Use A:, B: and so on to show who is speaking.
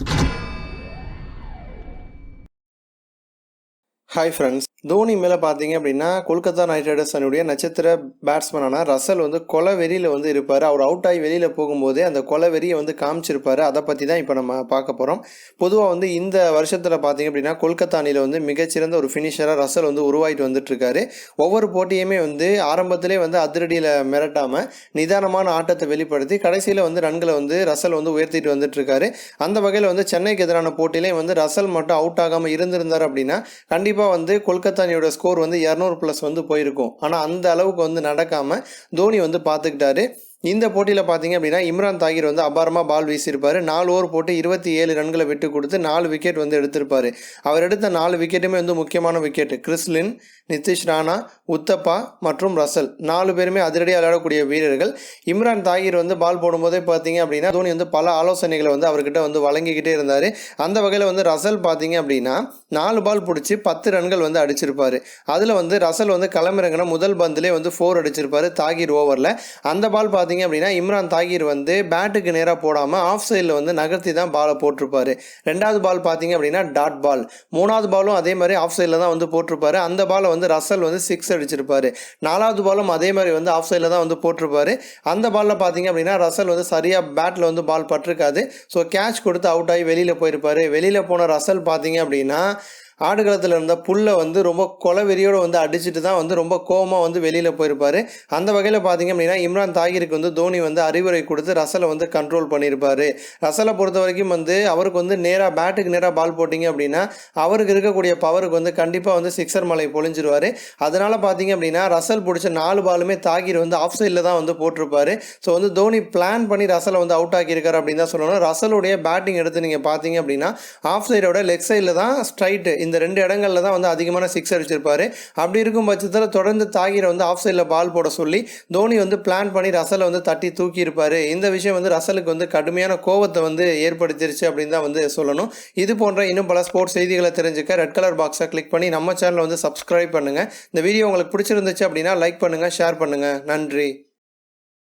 A: you hi friends Dhoni மேலே பார்த்தீங்க அப்படின்னா கொல்கத்தா நைட் ரைடர்ஸ் அணியுடைய நட்சத்திர பேட்ஸ்மேனான ரசல் வந்து கொலை வெறியில் வந்து இருப்பார். அவர் அவுட் ஆகி வெளியில் போகும்போதே அந்த கொலை வெறியை வந்து காமிச்சிருப்பார். அதை பற்றி தான் இப்போ நம்ம பார்க்க போகிறோம் பொதுவாக வந்து இந்த வருஷத்தில் பார்த்தீங்க அப்படின்னா கொல்கத்தா அணியில் வந்து மிகச்சிறந்த ஒரு ஃபினிஷராக ரசல் வந்து உருவாகிட்டு வந்துட்டுருக்காரு. ஒவ்வொரு போட்டியுமே வந்து ஆரம்பத்திலே வந்து அதிரடியில் மிரட்டாமல் நிதானமான ஆட்டத்தை வெளிப்படுத்தி கடைசியில் வந்து ரன்களை வந்து ரசல் வந்து உயர்த்திட்டு வந்துட்டுருக்காரு. அந்த வகையில் வந்து சென்னைக்கு எதிரான போட்டியிலே வந்து ரசல் மட்டும் அவுட் ஆகாமல் இருந்திருந்தார் அப்படின்னா கண்டிப்பாக வந்து கொல்கத்தானியோட ஸ்கோர் வந்து இரநூறு ப்ளஸ் வந்து போயிருக்கும். ஆனால் அந்த அளவுக்கு வந்து நடக்காமல் தோனி வந்து பார்த்துக்கிட்டாரு இந்த போட்டியில் பார்த்தீங்க அப்படின்னா இம்ரான் தாகிர் வந்து அபாரமாக பால் வீசியிருப்பார். நாலு ஓவர் போட்டு இருபத்தி ஏழு ரன்களை விட்டு கொடுத்து நாலு விக்கெட் வந்து எடுத்திருப்பார். அவர் எடுத்த நாலு விக்கெட்டுமே வந்து முக்கியமான wicket Chris Lynn Nitish Rana Uthappa மற்றும் ரசல். நாலு பேருமே அதிரடியாக விளையாடக்கூடிய வீரர்கள். இம்ரான் தாகிர் வந்து பால் போடும்போதே பார்த்தீங்க அப்படின்னா தோனி வந்து பல ஆலோசனைகளை வந்து அவர்கிட்ட வந்து வழங்கிக்கிட்டே இருந்தார். அந்த வகையில் வந்து ரசல் பார்த்தீங்க அப்படின்னா நாலு பால் பிடிச்சி பத்து ரன்கள் வந்து அடிச்சிருப்பார். அதில் வந்து ரசல் வந்து களமிறங்கின முதல் பந்திலே வந்து ஃபோர் அடிச்சிருப்பார் தாகிர் ஓவரில் அந்த பால் பார்த்து பார்த்தீங்க அப்படின்னா இம்ரான் தாகிர் வந்து பேட்டுக்கு நேராக போடாமல் ஆஃப் சைடில் வந்து நகர்த்தி தான் பாலை போட்டிருப்பாரு. ரெண்டாவது பால் பார்த்தீங்க அப்படின்னா டாட் பால் மூணாவது பாலும் அதே மாதிரி ஆஃப் சைடில் தான் வந்து போட்டிருப்பாரு. அந்த பாலை வந்து ரசல் வந்து சிக்ஸ் அடிச்சிருப்பாரு. நாலாவது பாலும் அதே மாதிரி வந்து ஆஃப் சைடில் தான் வந்து போட்டிருப்பாரு. அந்த பாலில் பார்த்தீங்க அப்படின்னா ரசல் வந்து சரியாக பேட்டில் வந்து பால் பட்டிருக்காது. ஸோ கேட்ச் கொடுத்து அவுட் ஆகி வெளியில் போயிருப்பாரு. வெளியில் போன ரசல் பார்த்தீங்க அப்படின்னா ஆடுகளத்தில் இருந்த புல்லை வந்து ரொம்ப கொலவெறியோடு வந்து அடிச்சுட்டு தான் வந்து ரொம்ப கோவமாக வந்து வெளியில் போயிருப்பார். அந்த வகையில் பார்த்தீங்க அப்படின்னா இம்ரான் தாகிருக்கு வந்து தோனி வந்து அறிவுரை கொடுத்து ரசலை வந்து கண்ட்ரோல் பண்ணியிருப்பார். ரசலை பொறுத்த வரைக்கும் வந்து அவருக்கு வந்து நேராக பேட்டுக்கு நேராக பால் போட்டிங்க அப்படின்னா அவருக்கு இருக்கக்கூடிய பவருக்கு வந்து கண்டிப்பாக வந்து சிக்ஸர் மலை பொழிஞ்சிருவார். அதனால் பார்த்தீங்க அப்படின்னா ரசல் பிடிச்ச நாலு பாலுமே தாகிர் வந்து ஆஃப் சைடில் தான் வந்து போட்டிருப்பார். ஸோ வந்து தோனி பிளான் பண்ணி ரசலை வந்து அவுட் ஆக்கியிருக்காரு அப்படின்னு தான் சொல்லணும். ரசலுடைய பேட்டிங் எடுத்து நீங்கள் பார்த்தீங்க அப்படின்னா ஆஃப் சைடோட லெக் சைடில் தான் ஸ்ட்ரைட்டு இந்த ரெண்டு இடங்களில் தான் வந்து அதிகமான சிக்ஸ் அடிச்சிருப்பாரு. அப்படி இருக்கும் பட்சத்தில் தொடர்ந்து தாகிரை வந்து ஆஃப் சைடில் பால் போட சொல்லி தோனி வந்து பிளான் பண்ணி ரசலை வந்து தட்டி தூக்கியிருப்பார். இந்த விஷயம் வந்து ரசலுக்கு வந்து கடுமையான கோவத்தை வந்து ஏற்படுத்திருச்சு அப்படின்னு தான் வந்து சொல்லணும். இது போன்ற இன்னும் பல ஸ்போர்ட்ஸ் செய்திகளை தெரிஞ்சுக்க ரெட் கலர் பாக்ஸை கிளிக் பண்ணி நம்ம சேனலை வந்து சப்ஸ்கிரைப் பண்ணுங்கள் இந்த வீடியோ உங்களுக்கு பிடிச்சிருந்துச்சு அப்படின்னா லைக் பண்ணுங்கள் ஷேர் பண்ணுங்கள் நன்றி.